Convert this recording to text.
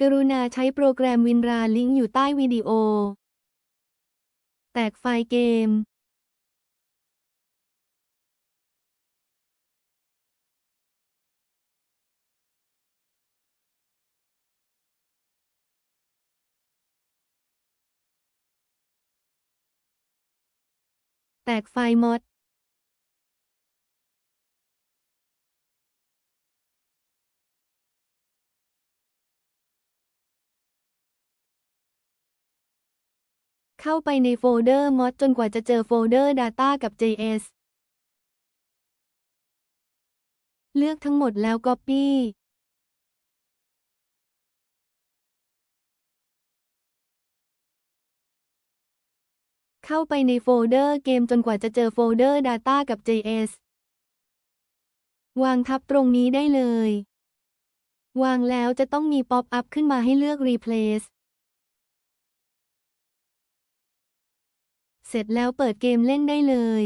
กรุณาใช้โปรแกรมวินราลิงก์อยู่ใต้วิดีโอ แตกไฟล์เกมแตกไฟล์มอด เข้าไปในโฟลเดอร์ mod จนกว่าจะเจอโฟลเดอร์ data กับ js เลือกทั้งหมดแล้ว copy เข้าไปในโฟลเดอร์เกมจนกว่าจะเจอโฟลเดอร์ data กับ js วางทับตรงนี้ได้เลย วางแล้วจะต้องมีป๊อปอัพขึ้นมาให้เลือก replace เสร็จแล้วเปิดเกมเล่นได้เลย